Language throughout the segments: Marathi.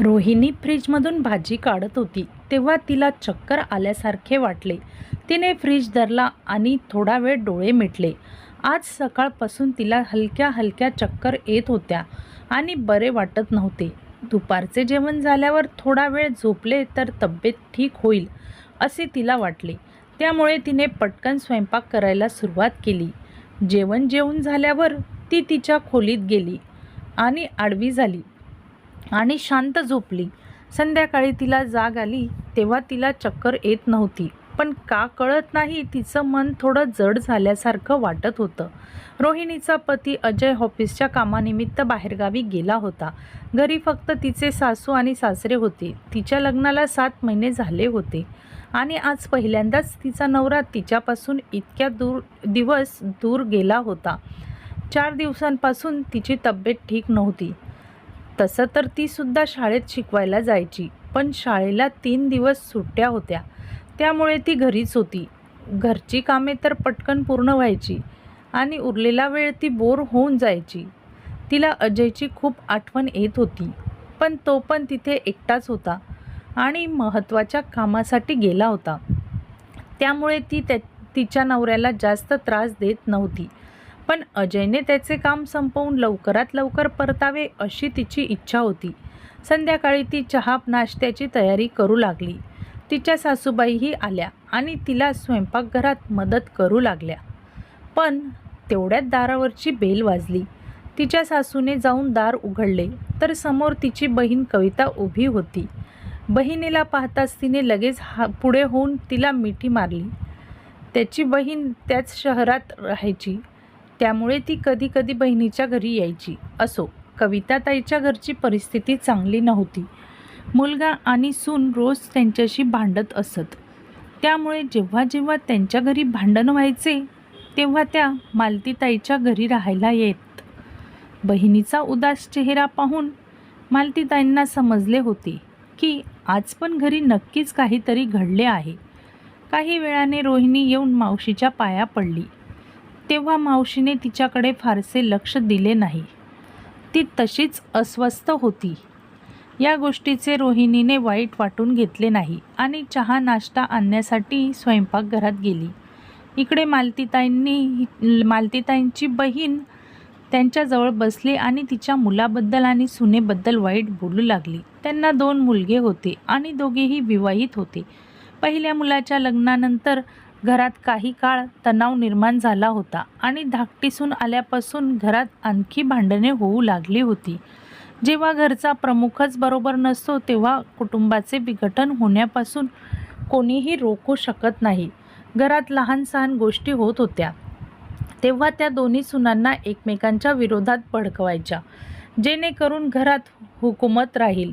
रोहिणी फ्रीजमधून भाजी काढत होती तेव्हा तिला चक्कर आल्यासारखे वाटले. तिने फ्रीज धरला आणि थोडा वेळ डोळे मिटले. आज सकाळपासून तिला हलक्या हलक्या चक्कर येत होत्या आणि बरे वाटत नव्हते. दुपारचे जेवण झाल्यावर थोडा वेळ झोपले तर तब्येत ठीक होईल असे तिला वाटले. त्यामुळे तिने पटकन स्वयंपाक करायला सुरुवात केली. जेवण जेवून झाल्यावर ती तिच्या खोलीत गेली आणि आडवी झाली. आणि शांत झोपली. संध्याकाळी तिला जाग आली तेव्हा तिला चक्कर येत नव्हती. पण का कळत नाही तिचं मन थोडं जड झाल्यासारखं वाटत होतं. रोहिणीचा पती अजय ऑफिसच्या कामानिमित्त बाहेरगावी गेला होता. घरी फक्त तिचे सासू आणि सासरे होते. तिच्या लग्नाला सात महिने झाले होते. आणि आज पहिल्यांदाच तिचा नवरा तिच्यापासून इतक्या दूर दिवस दूर गेला होता. चार दिवसांपासून तिची तब्येत ठीक नव्हती. तसं तर ती सुद्धा शाळेत शिकवायला जायची पण शाळेला तीन दिवस सुट्ट्या होत्या. त्यामुळे ती घरीच होती. घरची कामे तर पटकन पूर्ण व्हायची आणि उरलेला वेळ ती बोर होऊन जायची. तिला अजयची खूप आठवण येत होती पण तो पण तिथे एकटाच होता आणि महत्त्वाच्या कामासाठी गेला होता. त्यामुळे ती त्या तिच्या नवऱ्याला जास्त त्रास देत नव्हती. पण अजयने त्याचे काम संपवून लवकरात लवकर परतावे अशी तिची इच्छा होती. संध्याकाळी ती चहा नाश्त्याची तयारी करू लागली. तिच्या सासूबाईही आल्या आणि तिला स्वयंपाकघरात मदत करू लागल्या. पण तेवढ्यात दारावरची बेल वाजली. तिच्या सासूने जाऊन दार उघडले तर समोर तिची बहीण कविता उभी होती. बहिणीला पाहताच तिने लगेच हा पुढे होऊन तिला मिठी मारली. त्याची बहीण त्याच शहरात राहायची. त्यामुळे ती कधी कधी बहिणीच्या घरी यायची. असो कविताताईच्या घरची परिस्थिती चांगली नव्हती. मुलगा आणि सून रोज त्यांच्याशी भांडत असत. त्यामुळे जेव्हा जेव्हा त्यांच्या घरी भांडण व्हायचे तेव्हा त्या मालतीताईच्या घरी राहायला येत. बहिणीचा उदास चेहरा पाहून मालतीताईंना समजले होते की आज पण घरी नक्कीच काहीतरी घडले आहे. काही वेळाने रोहिणी येऊन मावशीच्या पाया पडली. तेव्हा मावशीने तिच्याकडे फारसे लक्ष दिले नाही. ती तशीच अस्वस्थ होती. या गोष्टीचे रोहिणीने वाईट वाटून घेतले नाही आणि चहा नाश्ता आणण्यासाठी स्वयंपाकघरात गेली. इकडे मालतीताईंनी मालतीताईंची बहीण त्यांच्याजवळ बसली आणि तिच्या मुलाबद्दल आणि सुनेबद्दल वाईट बोलू लागली. त्यांना दोन मुलगे होते आणि दोघेही विवाहित होते. पहिल्या मुलाच्या लग्नानंतर घरात काही काळ तणाव निर्माण झाला होता आणि धाकटीसून आल्यापासून घरात आणखी भांडणे होऊ लागली होती. जेव्हा घरचा प्रमुखच बरोबर नसतो तेव्हा कुटुंबाचे विघटन होण्यापासून कोणीही रोखू शकत नाही. घरात लहान सहान गोष्टी होत होत्या. तेव्हा त्या दोन्ही सुनांना एकमेकांच्या विरोधात भडकवायच्या. जेणेकरून घरात हुकूमत राहील.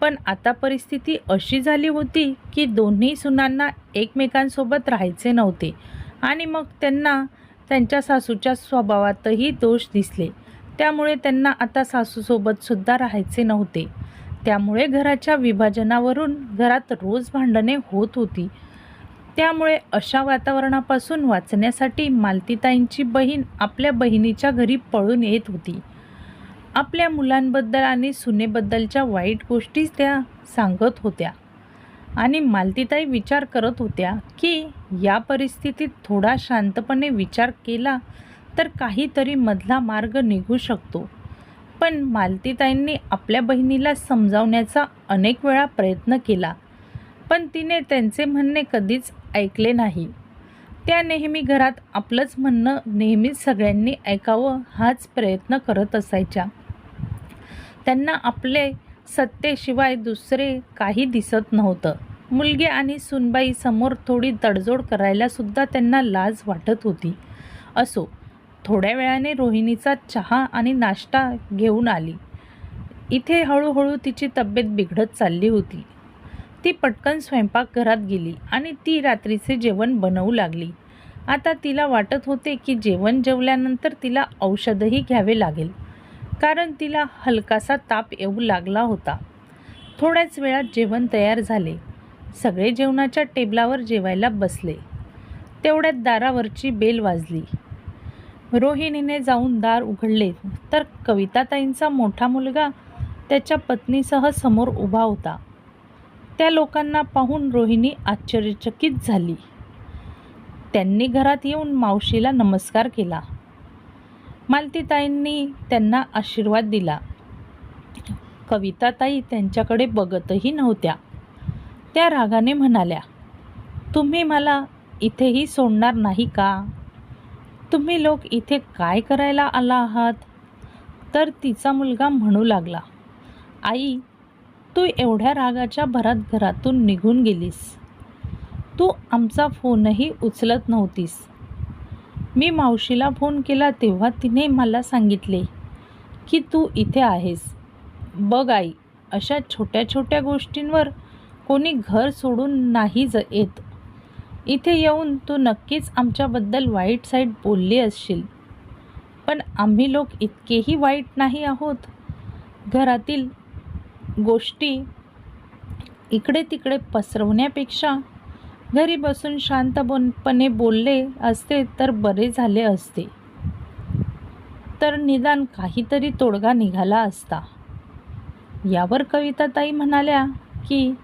पण आता परिस्थिती अशी झाली होती की दोन्ही सुनांना एकमेकांसोबत राहायचे नव्हते. आणि मग त्यांना त्यांच्या सासूच्या स्वभावातही दोष दिसले. त्यामुळे त्यांना आता सासूसोबतसुद्धा राहायचे नव्हते. त्यामुळे घराच्या विभाजनावरून घरात रोज भांडणे होत होती. त्यामुळे अशा वातावरणापासून वाचण्यासाठी मालतीताईंची बहीण आपल्या बहिणीच्या घरी पळून येत होती. आपल्या मुलांबद्दल आणि सुनेबद्दलच्या वाईट गोष्टीच त्या सांगत होत्या. आणि मालतीताई विचार करत होत्या की या परिस्थितीत थोडा शांतपणे विचार केला तर काहीतरी मधला मार्ग निघू शकतो. पण मालतीताईंनी आपल्या बहिणीला समजावण्याचा अनेक वेळा प्रयत्न केला. पण तिने त्यांचे म्हणणे कधीच ऐकले नाही. त्या नेहमी घरात आपलंच म्हणणं नेहमीच सगळ्यांनी ऐकावं हाच प्रयत्न करत असायच्या. त्यांना आपले सत्तेशिवाय दुसरे काही दिसत नव्हतं. मुलगे आणि सुनबाई समोर थोडी तडजोड करायला सुद्धा त्यांना लाज वाटत होती. असो थोड्या वेळाने रोहिणीचा चहा आणि नाश्ता घेऊन आली. इथे हळूहळू तिची तब्येत बिघडत चालली होती. ती पटकन स्वयंपाकघरात गेली आणि ती रात्रीचे जेवण बनवू लागली. आता तिला वाटत होते की जेवण जेवल्यानंतर तिला औषधही घ्यावे लागेल. कारण तिला हलकासा ताप येऊ लागला होता. थोड्याच वेळात जेवण तयार झाले. सगळे जेवणाच्या टेबलावर जेवायला बसले. तेवढ्यात दारावरची बेल वाजली. रोहिणीने जाऊन दार उघडले तर कविताताईंचा मोठा मुलगा त्याच्या पत्नीसह समोर उभा होता. त्या लोकांना पाहून रोहिणी आश्चर्यचकित झाली. त्यांनी घरात येऊन मावशीला नमस्कार केला. मालतीताईंनी त्यांना आशीर्वाद दिला. कविताताई त्यांच्याकडे बघतही नव्हत्या. त्या रागाने म्हणाल्या तुम्ही मला इथेही सोडणार नाही का? तुम्ही लोक इथे काय करायला आला आहात? तर तिचा मुलगा म्हणू लागला आई तू एवढ्या रागाच्या भरात घरातून निघून गेलीस. तू आमचा फोनही उचलत नव्हतीस. मी मावशीला फोन केला तेव्हा तिने मला सांगितले की तू इथे आहेस. बघ आई अशा छोट्या छोट्या गोष्टींवर कोणी घर सोडून नाही ज येत. इथे येऊन तू नक्कीच आमच्याबद्दल वाईट साईड बोलली असशील. पण आम्ही लोक इतकेही वाईट नाही आहोत. घरातील गोष्टी इकडे तिकडे पसरवण्यापेक्षा घरी बसून शांतपणे बोलले असते तर बरे झाले असते. तर निदान काहीतरी तोडगा निघाला असता. यावर कविताताई म्हणाल्या की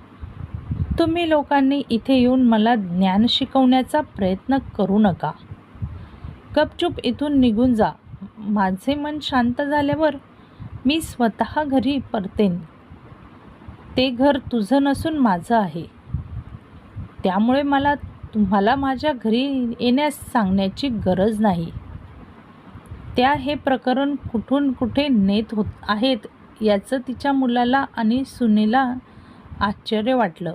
तुम्ही लोकांनी इथे येऊन मला ज्ञान शिकवण्याचा प्रयत्न करू नका. गपचूप इथून निघून जा. माझे मन शांत झाल्यावर मी स्वतः घरी परतेन. ते घर तुझं नसून माझं आहे. त्यामुळे मला तुम्हाला माझ्या घरी येण्यास सांगण्याची गरज नाही. त्या हे प्रकरण कुठून कुठे नेत होत आहेत याचं तिच्या मुलाला आणि सुनेला आश्चर्य वाटलं.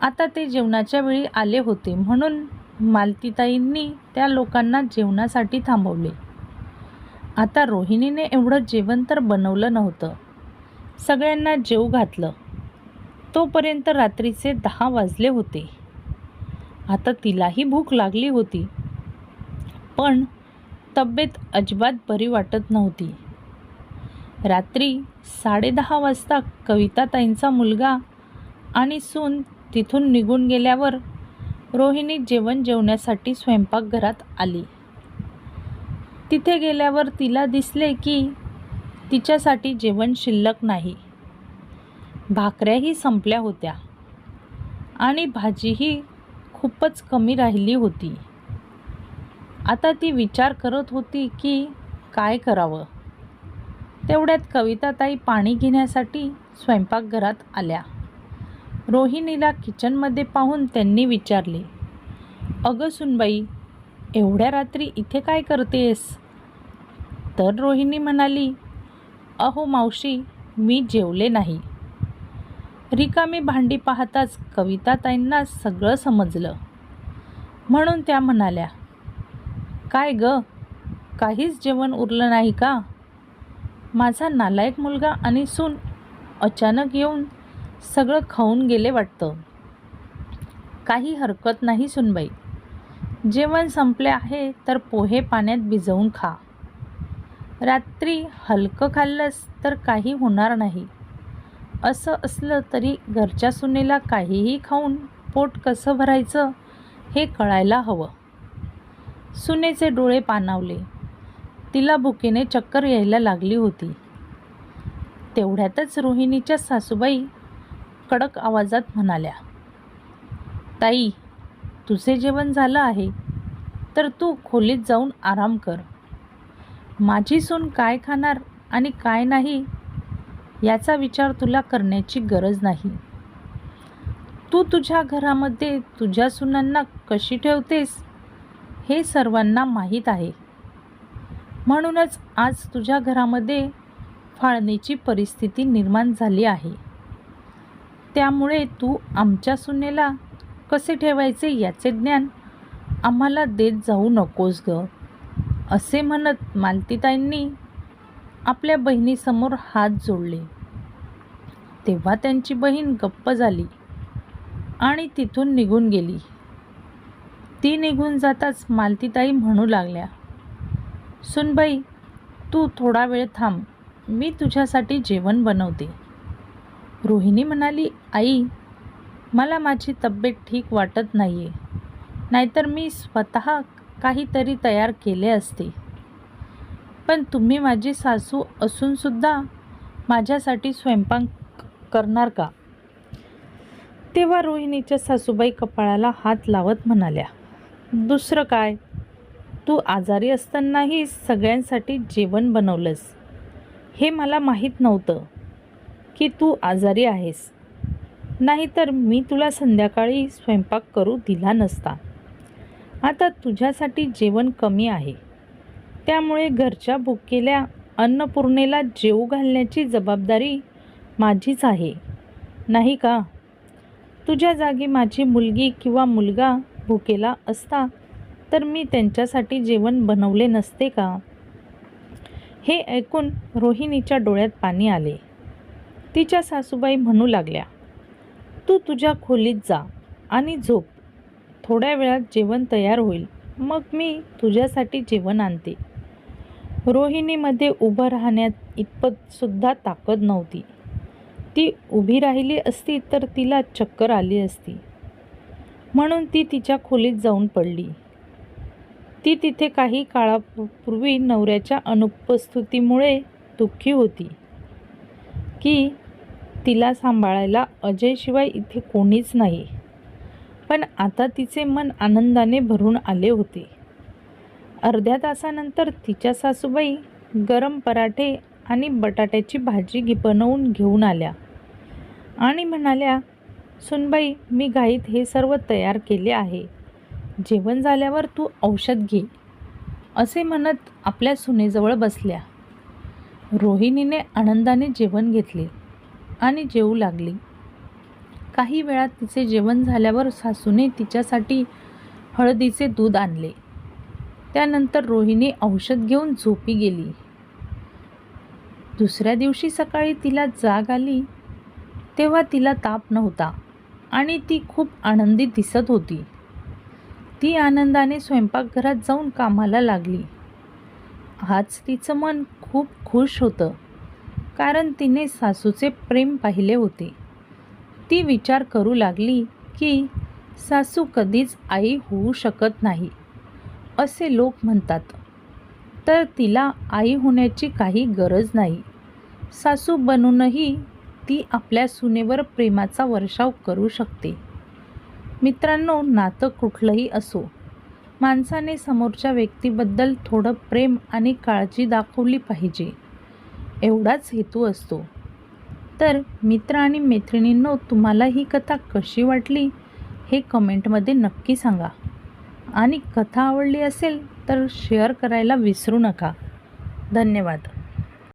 आता ते जेवणाच्या वेळी आले होते म्हणून मालतीताईंनी त्या लोकांना जेवणासाठी थांबवले. आता रोहिणीने एवढं जेवण तर बनवलं नव्हतं. सगळ्यांना जेव घातलं. तोपर्यंत रात्रीचे दहा वाजले होते. आता तिलाही भूक लागली होती. पण तब्येत अजिबात बरी वाटत नव्हती. रात्री साडेदहा वाजता कविताताईंचा मुलगा आणि सून तिथून निघून गेल्यावर रोहिणी जेवण जेवण्यासाठी स्वयंपाकघरात आली. तिथे गेल्यावर तिला दिसले की तिच्यासाठी जेवण शिल्लक नाही. भाकऱ्याही संपल्या होत्या. आणि भाजीही खूपच कमी राहिली होती. आता ती विचार करत होती की काय करावं? तेवढ्यात कविताताई पाणी घेण्यासाठी स्वयंपाकघरात आल्या. रोहिणीला किचनमध्ये पाहून त्यांनी विचारले अगं सुनबाई एवढ्या रात्री इथे काय करतेस? तर रोहिणी म्हणाली अहो मावशी मी जेवले नाही. रिकामी भांडी पाहताच कविताताईंना सगळं समजलं. म्हणून त्या म्हणाल्या काय ग? काहीच जेवण उरलं नाही का? माझा नालायक मुलगा आणि सून अचानक येऊन सगळं खाऊन गेले वाटतं. काही हरकत नाही सुनबाई. जेवण संपले आहे तर पोहे पाण्यात भिजवून खा. रात्री हलकं खाल्लंस तर काही होणार नाही. असं असलं तरी घरच्या सुनेला काहीही खाऊन पोट कसं भरायचं हे कळायला हवं. सुनेचे डोळे पाणावले. तिला भुकेने चक्कर यायला लागली होती. तेवढ्यातच रोहिणीच्या सासूबाई कडक आवाजात म्हणाल्या ताई तुझे जेवण झालं आहे तर तू खोलीत जाऊन आराम कर. माझी सून काय खाणार आणि काय नाही याचा विचार तुला करण्याची गरज नाही. तू तुझ्या घरामध्ये तुझ्या सुनांना कशी ठेवतेस हे सर्वांना माहीत आहे. म्हणूनच आज तुझ्या घरामध्ये फाळणीची परिस्थिती निर्माण झाली आहे. त्यामुळे तू आमच्या सुनेला कसे ठेवायचे याचे ज्ञान आम्हाला देत जाऊ नकोस ग असे म्हणत मालतीताईंनी आपल्या बहिणीसमोर हात जोडले. तेव्हा त्यांची बहीण गप्प झाली आणि तिथून निघून गेली. ती निघून जाताच मालतीताई म्हणू लागल्या सुनबाई तू थोडा वेळ थांब मी तुझ्यासाठी जेवण बनवते. रोहिणी म्हणाली आई मला माझी तब्येत ठीक वाटत नाही आहे नाहीतर मी स्वतः काहीतरी तयार केले असते. पण तुम्ही माझी सासू असूनसुद्धा माझ्यासाठी स्वयंपाक करणार का? तेव्हा रोहिणीच्या सासूबाई कपाळाला हात लावत म्हणाल्या दुसरं काय? तू आजारी असतानाही सगळ्यांसाठी जेवण बनवलंस. हे मला माहीत नव्हतं की तू आजारी आहेस. नाहीतर मी तुला संध्याकाळी स्वयंपाक करू दिला नसता. आता तुझ्यासाठी जेवण कमी आहे. त्यामुळे घरच्या भुकेल्या अन्नपूर्णेला जेवू घालण्याची जबाबदारी माझीच आहे. नाही का? तुझ्या जागी माझी मुलगी किंवा मुलगा भुकेला असता तर मी त्यांच्यासाठी जेवण बनवले नसते का? हे ऐकून रोहिणीच्या डोळ्यात पाणी आले. तिच्या सासूबाई म्हणू लागल्या तू तुझ्या खोलीत जा आणि झोप. थोड्या वेळात जेवण तयार होईल. मग मी तुझ्यासाठी जेवण आणते. रोहिणीमध्ये उभं राहण्यात इतपतसुद्धा ताकद नव्हती. ती उभी राहिली असती तर तिला चक्कर आली असती. म्हणून ती तिच्या खोलीत जाऊन पडली. ती तिथे काही काळापूर्वी नवऱ्याच्या अनुपस्थितीमुळे दुःखी होती. की तिला सांभाळायला अजयशिवाय इथे कोणीच नाही. पण आता तिचे मन आनंदाने भरून आले होते. अर्ध्या तासानंतर तिच्या सासूबाई गरम पराठे आणि बटाट्याची भाजी घे बनवून घेऊन आल्या. आणि म्हणाल्या सुनबाई मी घाईत हे सर्व तयार केले आहे. जेवण झाल्यावर तू औषध घे असे म्हणत आपल्या सुनेजवळ बसल्या. रोहिणीने आनंदाने जेवण घेतले आणि जेवू लागली. काही वेळात तिचे जेवण झाल्यावर सासूने तिच्यासाठी हळदीचे दूध आणले. त्यानंतर रोहिणी औषध घेऊन झोपी गेली. दुसऱ्या दिवशी सकाळी तिला जाग आली तेव्हा तिला ताप नव्हता आणि ती खूप आनंदी दिसत होती. ती आनंदाने स्वयंपाकघरात जाऊन कामाला लागली. आज तिचं मन खूप खुश होतं कारण तिने सासूचे प्रेम पाहिले होते. ती विचार करू लागली की सासू कधीच आई होऊ शकत नाही. असे लोक म्हणतात. तर तिला आई होण्याची काही गरज नाही. सासू बनूनही ती आपल्या सुनेवर प्रेमाचा वर्षाव करू शकते. मित्रांनो नातं कुठलंही असो माणसाने समोरच्या व्यक्तीबद्दल थोडं प्रेम आणि काळजी दाखवली पाहिजे. एवढाच हेतू असतो. तर मित्र आणि मैत्रिणींनो तुम्हाला ही कथा कशी वाटली हे कमेंटमध्ये नक्की सांगा. आणि कथा आवडली असेल तर शेअर करायला विसरू नका. धन्यवाद.